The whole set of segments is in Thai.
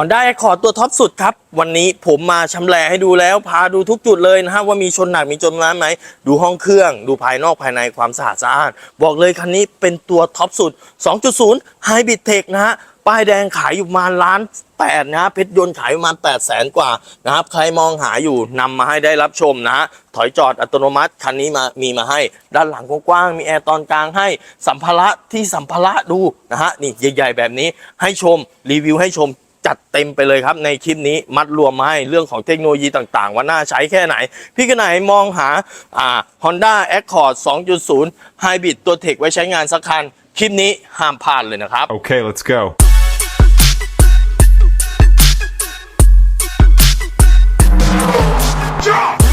Honda Accord ตัวท็อปสุดครับ วันนี้ผมมาชำแหละให้ดูแล้ว พาดูทุกจุดเลยนะฮะว่ามีชนหนักมีจมน้ำไหม ดูห้องเครื่อง ดูภายนอกภายในความสะอาดสะอ้าน บอกเลยคันนี้เป็นตัวท็อปสุด 2.0 Hybrid Tech นะฮะ ป้ายแดงขายอยู่ประมาณล้านแปดนะฮะเพชรยนต์ขายประมาณ8 0 0แสนกว่านะครับ ใครมองหาอยู่นำมาให้ได้รับชมนะฮะถอยจอดอัตโนมัติคันนี้มามีมาให้ ด้านหลังกว้างๆมีแอร์ตอนกลางให้สัมภาระที่สัมภาระดูนะฮะนี่ใหญ่ๆแบบนี้ให้ชมรีวิวให้ชม จัดเต็มไปเลยครับในคลิปนี้มัดรวมมาให้เรื่องของเทคโนโลยีต่างๆ ว่าน่าใช้แค่ไหน พี่กันไหนมองหาอ่า Honda Accord 2.0 Hybrid ตัวเทคไว้ใช้งานสักคัน คลิปนี้ห้ามพลาดเลยนะครับ Okay, let's go. ส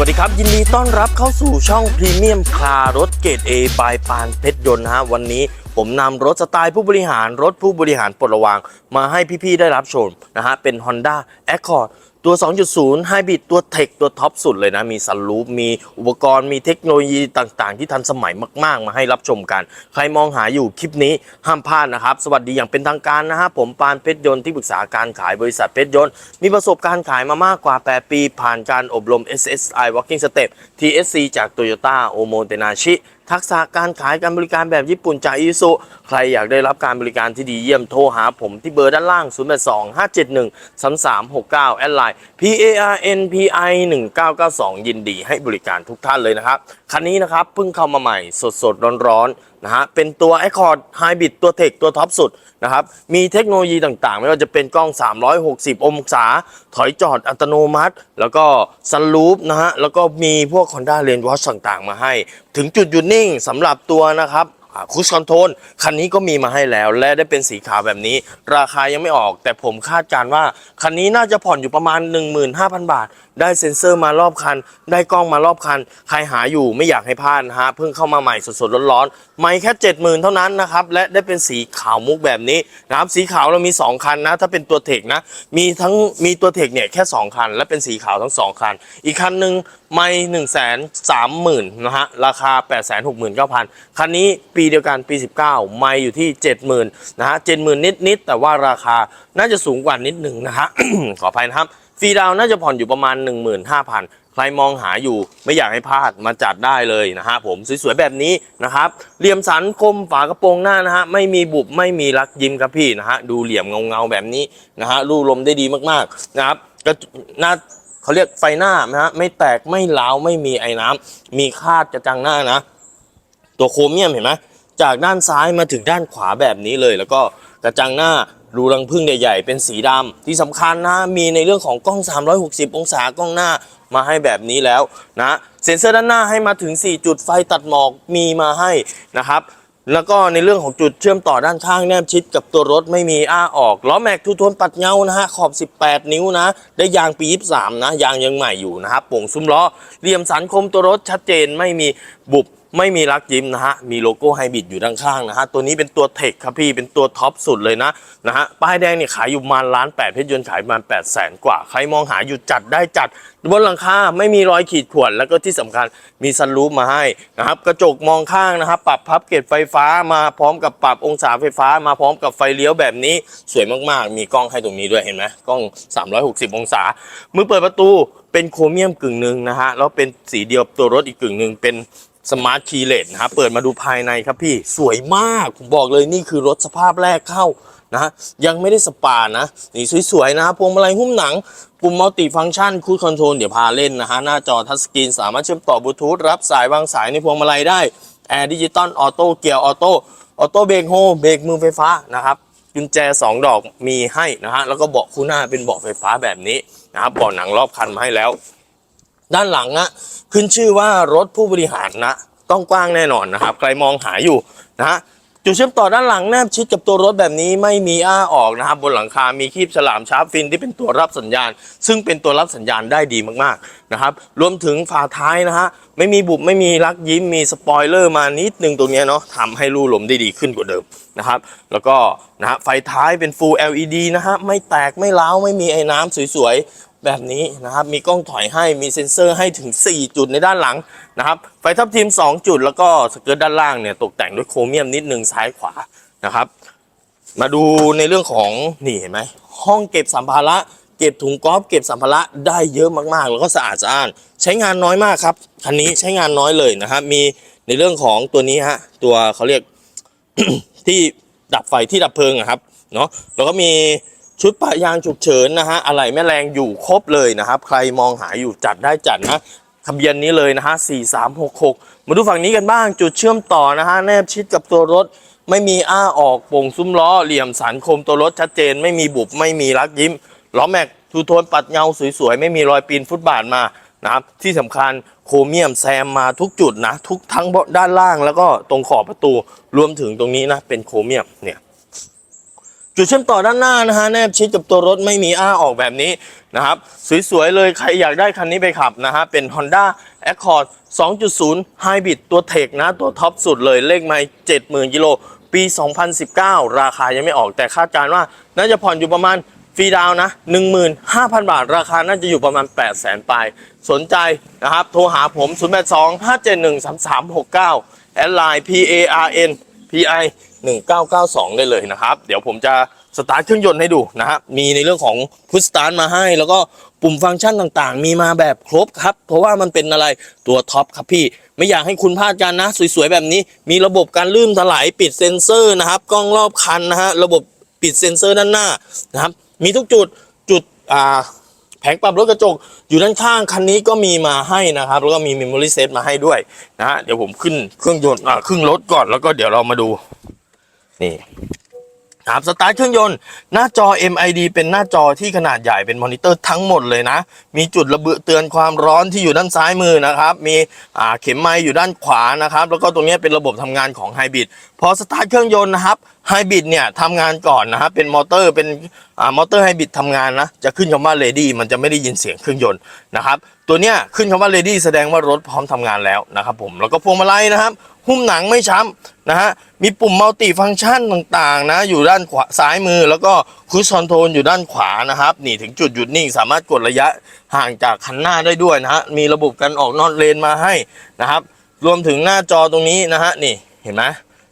วัสดีครับ ยินดีต้อนรับเข้าสู่ช่องพรีเมียมคลารถเกรด A บายปานเพชรยนต์นะฮะวันนี้ผมนำรถสไตล์ผู้บริหารรถผู้บริหารปลดระวาง มาให้พี่ ๆ ได้รับชมนะฮะเป็น Honda Accord ตัว 2.0 Hybrid ตัวเทคตัวท็อปสุดเลยนะ มีซันรูฟมีอุปกรณ์มีเทคโนโลยีต่างๆ ที่ทันสมัยมากๆ มาให้รับชมกัน ใครมองหาอยู่คลิปนี้ห้ามพลาดนะครับ สวัสดีอย่างเป็นทางการนะฮะผมปานเพชรยนต์ที่ปรึกษาการขายบริษัทเพชรยนต์ มีประสบการณ์ขายมามากกว่า 8 ปี ผ่านการอบรม SSI Walking Step TSC จาก Toyota o m o t e n a s h i ทักษะการขายการบริการแบบญี่ปุ่นจากอิซุใครอยากได้รับการบริการที่ดีเยี่ยมโทรหาผมที่เบอร์ด้านล่าง 0 8 2 5 7 1 3 3 6 9 แอดไลน์ P A R N P I 1992 ยินดีให้บริการทุกท่านเลยนะครับ คันนี้นะครับเพิ่งเข้ามาใหม่สดสดร้อนร้อนๆ นะฮะเป็นตัว Accord Hybrid ตัวเทคตัวท็อปสุดนะครับมีเทคโนโลยีต่างๆ ไม่ว่าจะเป็นกล้อง 360 องศา ถอยจอดอัตโนมัติ แล้วก็ซันรูฟนะฮะแล้วก็มีพวก Honda Lane Watch ต่างๆ มาให้ ถึงจุดหยุดนิ่งสำหรับตัวนะครับ คุชคอนโทรลคันนี้ก็มีมาให้แล้ว และได้เป็นสีขาวแบบนี้ ราคายังไม่ออก แต่ผมคาดการว่า คันนี้น่าจะผ่อนอยู่ประมาณ 15,000 บาท ได้เซ็นเซอร์มารอบคัน ได้กล้องมารอบคัน ใครหาอยู่ไม่อยากให้พลาดนะฮะเพิ่งเข้ามาใหม่สดๆร้อนๆไม่แค่ 70,000 เท่านั้นนะครับและได้เป็นสีขาวมุกแบบนี้นะครับสีขาวเรามี 2 คันนะถ้าเป็นตัวเทคนะมีทั้งมีตัวเทคเนี่ยแค่ 2 คัน และเป็นสีขาวทั้ง 2 คัน อีกคันหนึ่งไม่1นึ่งแสนสามหมื่นนะฮะราคา8 6 9 0 0 0คันนี้ปีเดียวกันปี 19 ไม่อยู่ที่ 70,000นะฮะ70,000 นิด ๆ แต่ว่าราคาน่าจะสูงกว่านิดหนึ่งนะฮะ ขออภัยนะครับฟรีดาวน์น่าจะผ่อนอยู่ประมาณ 15,000 ใครมองหาอยู่ไม่อยากให้พลาดมาจัดได้เลยนะฮะผมสวยๆแบบนี้นะครับเหลี่ยมสันคมฝากระโปรงหน้านะฮะไม่มีบุบไม่มีรักยิ้มครับพี่นะฮะดูเหลี่ยมเงาๆแบบนี้นะฮะรูลมได้ดีมากๆนะครับก็หน้าเขาเรียกไฟหน้านะฮะไม่แตกไม่ล้าวไม่มีไอ้น้ำมีคาดกระจังหน้านะ ตัวโครเมียมเห็นไหม จากด้านซ้ายมาถึงด้านขวาแบบนี้เลย แล้วก็กระจังหน้ารูรังพึ่งใหญ่ๆเป็นสีดำที่สำคัญนะมีในเรื่องของกล้อง 360 องศากล้องหน้ามาให้แบบนี้แล้วนะเซ็นเซอร์ด้านหน้าให้มาถึง 4 จุดไฟตัดหมอกมีมาให้นะครับ แล้วก็ในเรื่องของจุดเชื่อมต่อด้านข้างแนบชิดกับตัวรถไม่มีอ้าออกล้อแม็กทูโทนปัดเงานะฮะขอบ 18 นิ้วนะ ได้ยางปี 23 นะ ยางยังใหม่อยู่นะครับโป่งซุ้มล้อเหลี่ยมสันคมตัวรถชัดเจนไม่มีบุบ ไม่มีรักยิ้มนะฮะ มีโลโก้ไฮบริดอยู่ด้านข้างนะฮะ ตัวนี้เป็นตัวเทคครับพี่ เป็นตัวท็อปสุดเลยนะนะฮะ ป้ายแดงเนี่ยขายอยู่ประมาณล้านแปดเพชรยนต์ขายประมาณแปดแสนกว่า ใครมองหาอยู่จัดได้จัด บนหลังคาไม่มีรอยขีดข่วน แล้วก็ที่สำคัญมีซันรูฟมาให้นะครับ กระจกมองข้างนะครับ ปรับพับเกล็ดไฟฟ้ามาพร้อมกับปรับองศาไฟฟ้า มาพร้อมกับไฟเลี้ยวแบบนี้สวยมากๆ มีกล้องให้ตรงนี้ด้วยเห็นไหมกล้อง 360 องศา มือเปิดประตูเป็นโครเมียมกึ่งหนึ่งนะฮะ แล้วเป็นสีเดียวตัวรถอีกกึ่งหนึ่งเป็น สมาร์ทคีย์เลสนะครับเปิดมาดูภายในครับพี่สวยมากผมบอกเลยนี่คือรถสภาพแรกเข้านะยังไม่ได้สปานะนี่สวยๆนะพวงมาลัยหุ้มหนัง ปุ่มมัลติฟังก์ชันคูดคอนโทรลเดี๋ยวพาเล่นนะฮะหน้าจอทัชสกรีนสามารถเชื่อมต่อบลูทูธรับสายวางสายในพวงมาลัยได้แอร์ดิจิตอลออโต้เกียร์ออโต้ออโต้เบรกโฮเบรกมือไฟฟ้านะครับกุญแจ 2 ดอกมีให้นะฮะแล้วก็เบาะคู่หน้าเป็นเบาะไฟฟ้าแบบนี้นะครับเบาะหนังรอบคันมาให้แล้ว ด้านหลังนะขึ้นชื่อว่ารถผู้บริหารนะต้องกว้างแน่นอนนะครับ ใครมองหาอยู่นะฮะจุดเชื่อมต่อด้านหลังแนบชิดกับตัวรถแบบนี้ไม่มีอ้าออกนะครับ บนหลังคา มีคีบฉลามชาร์ปฟินที่เป็นตัวรับสัญญาณ ซึ่งเป็นตัวรับสัญญาณได้ดีมากๆนะครับ รวมถึงฝาท้ายนะฮะไม่มีบุบไม่มีรักยิ้มมีสปอยเลอร์มานิดนึงตรงเนี้ยเนาะทำให้รูลมได้ดีขึ้นกว่าเดิมนะครับ แล้วก็นะฮะไฟท้ายเป็น Full LED นะฮะไม่แตกไม่ร้าวไม่มีไอ้น้ำสวยๆ แบบนี้นะครับ มีกล้องถอยให้มีเซ็นเซอร์ให้ถึง 4 จุดในด้านหลังนะครับ ไฟทับทิม 2 จุด แล้วก็สเกิร์ตด้านล่างเนี่ยตกแต่งด้วยโครเมียมนิดนึงซ้ายขวานะครับ มาดูในเรื่องของนี่เห็นไหมห้องเก็บสัมภาระเก็บถุงกอล์ฟเก็บสัมภาระได้เยอะมากๆ แล้วก็สะอาดสะอ้านใช้งานน้อยมากครับคันนี้ใช้งานน้อยเลยนะครับ มีในเรื่องของตัวนี้ฮะตัวเขาเรียกที่ดับไฟที่ดับเพลิงอะครับเนาะแล้วก็มี ชุดปะยางฉุกเฉินนะฮะอะไหล่แม่แรงอยู่ครบเลยนะครับ ใครมองหาอยู่จัดได้จัดนะทะเบียนนี้เลยนะฮะ 4366 มาดูฝั่งนี้กันบ้าง จุดเชื่อมต่อนะฮะ แนบชิดกับตัวรถ ไม่มีอ้าออกโป่งซุ้มล้อ เหลี่ยมสันคมตัวรถชัดเจน ไม่มีบุบ ไม่มีรักยิ้ม ล้อแม็กทูโทนปัดเงาสวยๆ ไม่มีรอยปีนฟุตบาทมา นะครับ ที่สำคัญโครเมียมแซมมาทุกจุดนะ ทุกทั้งด้านล่างแล้วก็ตรงขอบประตู รวมถึงตรงนี้นะ เป็นโครเมียมเนี่ย จุดเชื่อมต่อด้านหน้านะฮะแนบชิดกับตัวรถไม่มีอ้าออกแบบนี้นะครับสวยๆเลยใครอยากได้คันนี้ไปขับนะฮะเป็น Honda Accord 2.0 Hybrid ตัวเทคนะตัวท็อปสุดเลยเลขไม่70,000กิโลปี 2019 ราคายังไม่ออกแต่คาดการณ์ว่า น่าจะผ่อนอยู่ประมาณฟรีดาวน์นะ15,000 บาท ราคาน่าจะอยู่ประมาณ 800,000ปลาย สนใจนะครับ โทรหาผม 082 571 3369 แอดไลน์ P A R N P I 1992 ได้เลยนะครับ เดี๋ยวผมจะสตาร์ทเครื่องยนต์ให้ดูนะฮะมีในเรื่องของพุทสตาร์ทมาให้ แล้วก็ปุ่มฟังก์ชันต่างๆ มีมาแบบครบครับ เพราะว่ามันเป็นอะไรตัวท็อปครับพี่ ไม่อยากให้คุณพลาดกันนะ สวยๆ แบบนี้ มีระบบการลื่นถลายปิดเซ็นเซอร์นะครับกล้องรอบคันนะฮะระบบปิดเซ็นเซอร์ด้านหน้านะครับมีทุกจุดจุดอ่า ผงปรับรถกระจกอยู่ด้านข้างคันนี้ก็มีมาให้นะครับ แล้วก็มี Memory Set มาให้ด้วยนะฮะเดี๋ยวผมขึ้นเครื่องยนต์อ่าครื่งรถก่อนแล้วก็เดี๋ยวเรามาดูนี่ครับสตาร์ทเครื่องยนต์หน้าจอ MID เป็นหน้าจอที่ขนาดใหญ่เป็นมอนิเตอร์ทั้งหมดเลยนะ มีจุดระเบิดเตือนความร้อนที่อยู่ด้านซ้ายมือนะครับ มีอ่าเข็มไม้อยู่ด้านขวานะครับ แล้วก็ตรงนี้เป็นระบบทำงานของไฮบริดพอสตาร์ทเครื่องยนต์นะครับ ไฮบริดเนี่ยทำงานก่อนนะครับเป็นมอเตอร์เป็นอ่ามอเตอร์ไฮบริดทำงานนะจะขึ้นคำว่า ready มันจะไม่ได้ยินเสียงเครื่องยนต์นะครับตัวเนี้ยขึ้นคำว่า ready แสดงว่ารถพร้อมทำงานแล้วนะครับผมแล้วก็พวงมาลัยนะครับหุ้มหนังไม่ช้ำนะฮะมีปุ่มมัลติฟังก์ชันต่างๆนะอยู่ด้านขวาซ้ายมือ แล้วก็คูชคอนโทรลอยู่ด้านขวานะครับนี่ถึงจุดหยุดนิ่งสามารถกดระยะห่างจากคันหน้าได้ด้วยนะฮะมีระบบการออกนอกเลนมาให้นะครับรวมถึงหน้าจอตรงนี้นะฮะนี่เห็นไหม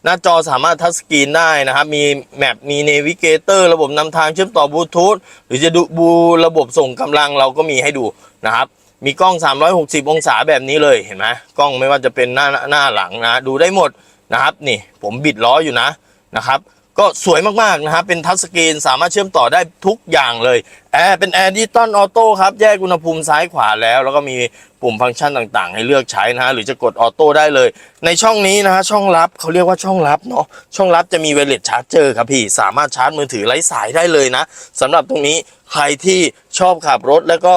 หน้าจอสามารถทัชสกรีนได้นะครับ มีแมปมีเนวิเกเตอร์ระบบนำทางเชื่อมต่อบลูทูธหรือจะดูบูระบบส่งกำลังเราก็มีให้ดูนะครับ มีกล้อง 360 องศาแบบนี้เลยเห็นไหมกล้องไม่ว่าจะเป็นหน้าหน้าหลังนะ ดูได้หมดนะครับ นี่ผมบิดล้ออยู่นะนะครับ ก็สวยมากๆนะครับเป็นทัชสกรีนสามารถเชื่อมต่อได้ทุกอย่างเลยแอร์เป็นแอร์ดิจิตอลออโต้ครับ แยกอุณหภูมิซ้ายขวาแล้ว แล้วก็มีปุ่มฟังก์ชันต่างๆ ให้เลือกใช้นะฮะหรือจะกดออโต้ได้เลย ในช่องนี้นะฮะช่องลับเขาเรียกว่าช่องลับเนาะช่องลับจะมีเวเลสชาร์จเจอร์ครับพี่ สามารถชาร์จมือถือไร้สายได้เลยนะสำหรับตรงนี้ ใครที่ชอบขับรถแล้วก็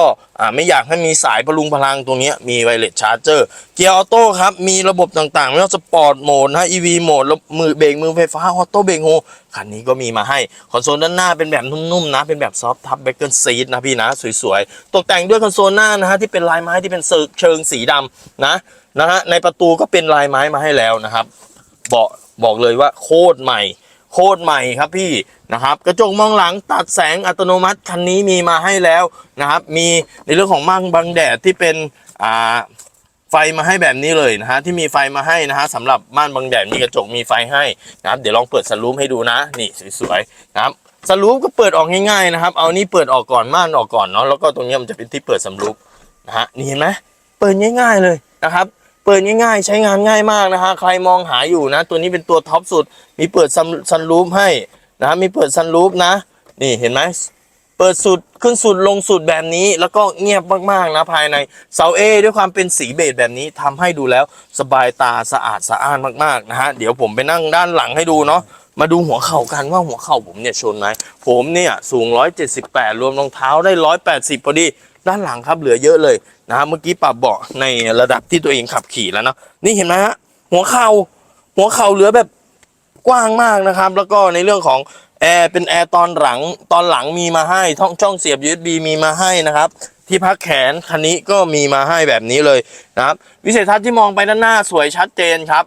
ไม่อยากให้มีสายพลุงพลังตรงนี้มีไวเลสชาร์จเจอร์เกียร์ออโต้ครับ มีระบบต่างๆ ไม่ว่าสปอร์ตโหมดนะ EV โหมดแล้วมือเบรกมือไฟฟ้าออโต้เบรกโฮคันนี้ก็มีมาให้ คอนโซลด้านหน้าเป็นแบบนุ่มๆนะ เป็นแบบซอฟท์ทับเบเกิลซีทนะพี่นะ สวยๆ ตกแต่งด้วยคอนโซลหน้านะฮะที่เป็นลายไม้ที่เป็นเชิงสีดำนะนะฮะในประตูก็เป็นลายไม้มาให้แล้วนะครับเบาะบอกเลยว่าโคตรใหม่ โคตรใหม่ครับพี่นะครับ กระจกมองหลังตัดแสงอัตโนมัติคันนี้มีมาให้แล้วนะครับ มีในเรื่องของม่านบังแดดที่เป็นอ่าไฟมาให้แบบนี้เลยนะฮะที่มีไฟมาให้นะฮะสำหรับม่านบังแดดมีกระจกมีไฟให้นะครับเดี๋ยวลองเปิดสลูปให้ดูนะ นี่สวยๆนะครับสลูปก็เปิดออกง่ายๆนะครับ เอานี่เปิดออกก่อนม่านออกก่อนเนาะแล้วก็ตรงนี้มันจะเป็นที่เปิดสลูปนะฮะนี่เห็นไหมเปิดง่าย ๆเลยนะครับ เปิดง่ายๆ ใช้งานง่ายมากนะฮะใครมองหาอยู่นะ ตัวนี้เป็นตัวท็อปสุด มีเปิดซันรูฟให้นะมีเปิดซันรูฟนะ นี่เห็นไหมเปิดสุดขึ้นสุดลงสุดแบบนี้แล้วก็เงียบมากๆนะภายในเสาเอด้วยความเป็นสีเบจแบบนี้ทำให้ดูแล้วสบายตาสะอาดสะอ้านมากๆนะฮะเดี๋ยวผมไปนั่งด้านหลังให้ดูเนาะมาดูหัวเข่ากันว่าหัวเข่าผมเนี่ยชนไหมผมเนี่ยสูง 178 รวมรองเท้าได้ 180พอดี ด้านหลังครับเหลือเยอะเลยนะครับเมื่อกี้ปรับเบาะในระดับที่ตัวเองขับขี่แล้วเนาะนี่เห็นไหมฮะหัวเข่าหัวเข่าเหลือแบบกว้างมากนะครับ แล้วก็ในเรื่องของแอร์เป็นแอร์ตอนหลังตอนหลังมีมาให้ท่องช่องเสียบ USB มีมาให้นะครับที่พักแขนคันนี้ก็มีมาให้แบบนี้เลยนะครับ วิสัยทัศน์ที่มองไปด้านหน้าสวยชัดเจนครับ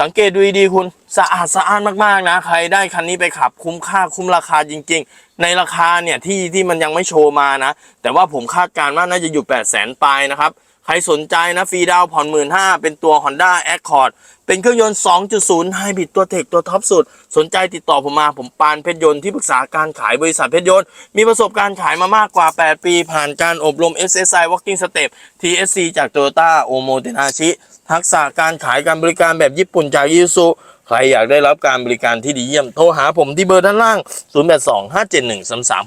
สังเกตดูดีๆคุณสะอาดสะอ้านมากๆนะ ใครได้คันนี้ไปขับคุ้มค่าคุ้มราคาจริง ๆ ในราคาเนี่ยที่ที่มันยังไม่โชว์มานะ แต่ว่าผมคาดการณ์ว่าน่าจะอยู่ 8 0 0 0 0 0ปลายนะครับ ใครสนใจนะฟรีดาวผ่อนหมื่นห้าเป็นตัว Honda Accord เป็นเครื่องยนต์ 2.0 ไฮบริดตัวเทคตัวท็อปสุด สนใจติดต่อผมมาผมปานเพชรยนต์ที่ปรึกษาการขายบริษัทเพชรยนต์ มีประสบการณ์ขายมามากกว่า 8 ปี ผ่านการอบรม SSI Walking Step TSC จาก Toyota o m o t e n a s h i ทักษะการขายการบริการแบบญี่ปุ่นจากยูซุ ใครอยากได้รับการบริการที่ดีเยี่ยม โทรหาผมที่เบอร์ด้านล่าง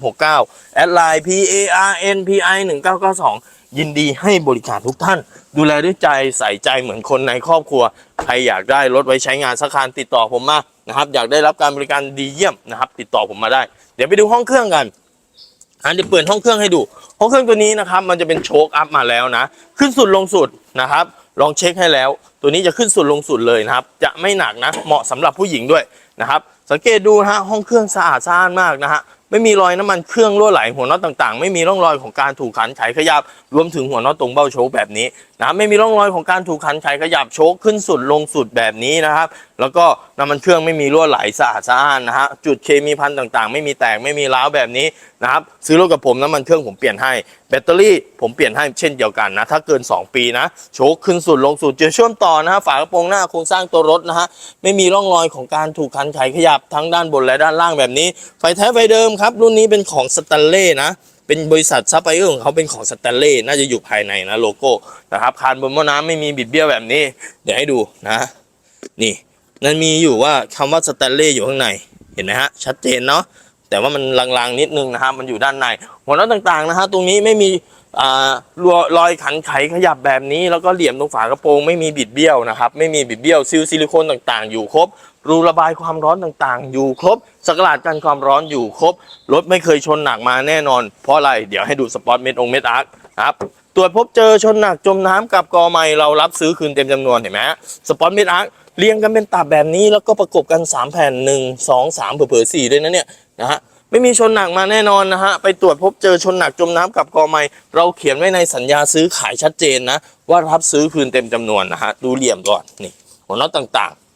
0825713369 แอดไลน์ PARNPI 1992 ยินดีให้บริการทุกท่าน ดูแลด้วยใจใส่ใจเหมือนคนในครอบครัว ใครอยากได้รถไว้ใช้งานสักคันติดต่อผมมานะครับอยากได้รับการบริการดีเยี่ยมนะครับ ติดต่อผมมาได้ เดี๋ยวไปดูห้องเครื่องกันอันเดี๋ยวเปิดห้องเครื่องให้ดู ห้องเครื่องตัวนี้นะครับ มันจะเป็นโชคอัพมาแล้วนะ ขึ้นสุดลงสุดนะครับ ลองเช็คให้แล้ว ตัวนี้จะขึ้นสุดลงสุดเลยนะครับ จะไม่หนักนะ เหมาะสำหรับผู้หญิงด้วยนะครับ สังเกตดูนะฮะห้องเครื่องสะอาดสะอ้านมากนะฮะไม่มีรอยน้ำมันเครื่องรั่วไหลหัวน็อตต่างๆ ไม่มีร่องรอยของการถูกขันไขขยับรวมถึงหัวน็อตตรงเบ้าโชว์แบบนี้ นะไม่มีร่องรอยของการถูกขันไขขยับโชคขึ้นสุดลงสุดแบบนี้นะครับ แล้วก็น้ำมันเครื่องไม่มีรั่วไหลสะอาดสะอ้านนะฮะจุดเคมีพันต่างๆ ไม่มีแตกไม่มีร้าวแบบนี้นะครับซื้อรถกับผมน้ำมันเครื่องผมเปลี่ยนให้ แบตเตอรี่ผมเปลี่ยนให้เช่นเดียวกันนะถ้าเกิน 2 ปีนะโชคขึ้นสุดลงสุดจอเชื่อมต่อนะฮะฝากระโปรงหน้าโครงสร้างตัวรถนะฮะไม่มีร่องรอยของการถูกขันไขขยับทั้งด้านบนและด้านล่างแบบนี้ ไฟแท้ไฟเดิมครับรุ่นนี้เป็นของสแตนเล่นะ เป็นบริษัทซัพพลายเออร์ของเขาเป็นของสแตนเล่น่าจะอยู่ภายในนะโลโก้นะครับคานบนหม้อน้ำไม่มีบิดเบี้ยวแบบนี้ เดี๋ยวให้ดูนะ นี่นั่นมีอยู่ว่าคำว่าสแตนเล่อยู่ข้างในเห็นไหมฮะชัดเจนเนาะแต่ว่ามันลางๆนิดนึงนะครับมันอยู่ด้านในหัวน็อตต่างๆนะฮะตรงนี้ไม่มีอ่ารอยขันไขขยับแบบนี้ แล้วก็เหลี่ยมตรงฝากระโปรงไม่มีบิดเบี้ยวนะครับ ไม่มีบิดเบี้ยวซิลซิลิโคนต่างๆ อยู่ครบ รูระบายความร้อนต่างๆ อยู่ครบสกราดกันความร้อนอยู่ครบ รถไม่เคยชนหนักมาแน่นอน เพราะอะไร เดี๋ยวให้ดูสปอตเม็ดองเม็ดอาร์คครับตรวจพบเจอชนหนักจมน้ำกับกอไม้เรารับซื้อคืนเต็มจำนวนเห็นไหมฮะสปอตเม็ดอาร์คเรียงกันเป็นตับแบบนี้แล้วก็ประกบกัน 3 แผ่น 1 2 3เผื่อๆ4ด้วยนะเนี่ยนะฮะไม่มีชนหนักมาแน่นอนนะฮะ ไปตรวจพบเจอชนหนักจมน้ำกับกอไม้เราเขียนไว้ในสัญญาซื้อขายชัดเจนนะ ว่ารับซื้อคืนเต็มจำนวนนะฮะ ดูเหลี่ยมก่อนนี่หัวน็อตต่างๆ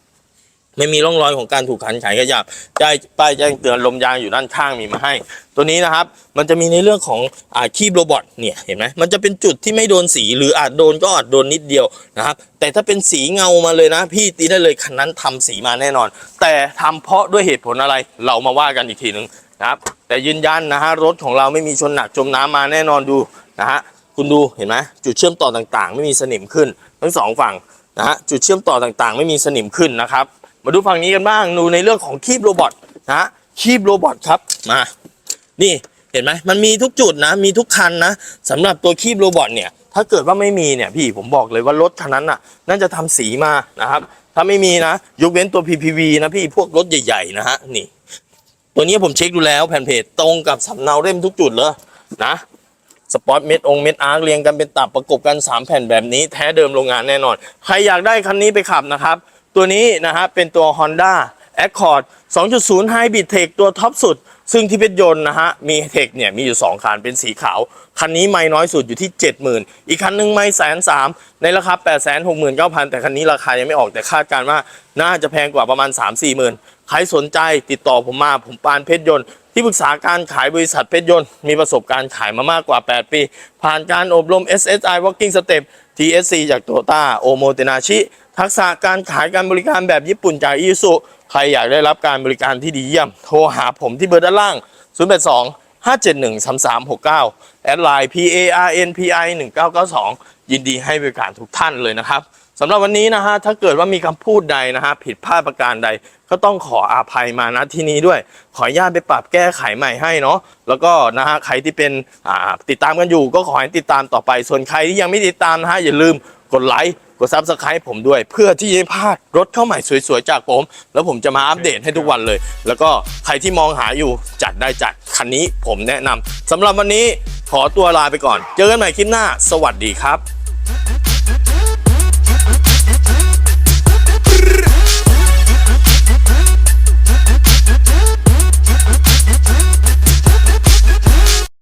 ไม่มีร่องรอยของการถูกขันไขขยับได้ป้ายแจ้งเตือนลมยางอยู่ด้านข้างมีมาให้ ตัวนี้นะครับ มันจะมีในเรื่องของอาคีบโรบอทเนี่ยเห็นไหมมันจะเป็นจุดที่ไม่โดนสีหรืออาจโดนก็อาจโดนนิดเดียวนะครับ แต่ถ้าเป็นสีเงามาเลยนะ พี่ตีได้เลยคันนั้นทำสีมาแน่นอน แต่ทำเพราะด้วยเหตุผลอะไรเรามาว่ากันอีกทีหนึ่งนะครับ แต่ยืนยันนะฮะรถของเราไม่มีชนหนักจมน้ำมาแน่นอนดูนะฮะคุณดูเห็นไหมจุดเชื่อมต่อต่างๆ ไม่มีสนิมขึ้น ทั้งสองฝั่งนะฮะจุดเชื่อมต่อต่างๆ ไม่มีสนิมขึ้นนะครับ มาดูฝั่งนี้กันบ้างดูในเรื่องของคีบโรบอทนะคีบโรบอทครับมา นี่เห็นไหมมันมีทุกจุดนะ มีทุกคันนะสำหรับตัวคีบโรบอทเนี่ย ถ้าเกิดว่าไม่มีเนี่ยพี่ผมบอกเลยว่ารถคันนั้นน่ะ น่าจะทำสีมานะครับ ถ้าไม่มีนะ ยกเว้นตัว PPV นะพี่พวกรถใหญ่ๆนะฮะนี่ ตัวนี้ผมเช็คดูแล้วแผ่นเพจตรงกับสำเนาเล่มทุกจุดเลยนะสปอตเม็ดองเม็ดอาร์เรียงกันเป็นตับประกบกัน 3 แผ่นแบบนี้แท้เดิมโรงงานแน่นอน ใครอยากได้คันนี้ไปขับนะครับ ตัวนี้นะฮะเป็นตัว Honda Accord 2.0 Hybrid Tech ตัวท็อปสุด ซึ่งที่เพชรยนต์นะฮะมีเทคเนี่ยมีอยู่ 2 คันเป็นสีขาว คันนี้ไม่น้อยสุดอยู่ที่ 70,000 อีกคันหนึงไม่แสนสามในราคา 8 6 9 0 0 0 แต่คันนี้ราคายังไม่ออกแต่คาดการณ์ว่า น่าจะแพงกว่าประมาณ 3 4 หมื่นใครสนใจติดต่อผมมาผมปานเพชรยนต์ที่ปรึกษาการขายบริษัทเพชรยนต์มีประสบการณ์ขายมามากกว่า 8 ปี ผ่านการอบรม SSI Walking Step TSC จากโตต้าโอโมเตนาชิ ทักษะการขายการบริการแบบญี่ปุ่นจากอิสุใครอยากได้รับการบริการที่ดีเยี่ยม โทรหาผมที่เบอร์ด้านล่าง 082 571 3369 แอดไลน์ PARNPI 1992 ยินดีให้บริการทุกท่านเลยนะครับสำหรับวันนี้นะฮะถ้าเกิดว่ามีคำพูดใดนะฮะผิดพลาดประการใด ก็ต้องขออาภัยมาณที่นี้ด้วย ขออนุญาตไปปรับแก้ไขใหม่ให้เนาะแล้วก็นะฮะใครที่เป็นติดตามกันอยู่ ก็ขอให้ติดตามต่อไป ส่วนใครที่ยังไม่ติดตามนะฮะอย่าลืมกดไลค์ กดซับสไครต์ผมด้วย เพื่อที่จะไม่พลาดรถเข้าใหม่สวยๆจากผม แล้วผมจะมาอัปเดตให้ทุกวันเลย แล้วก็ใครที่มองหาอยู่จัดได้จัดคันนี้ผมแนะนำสำหรับวันนี้ขอตัวลาไปก่อน เจอกันใหม่คลิปหน้า สวัสดีครับ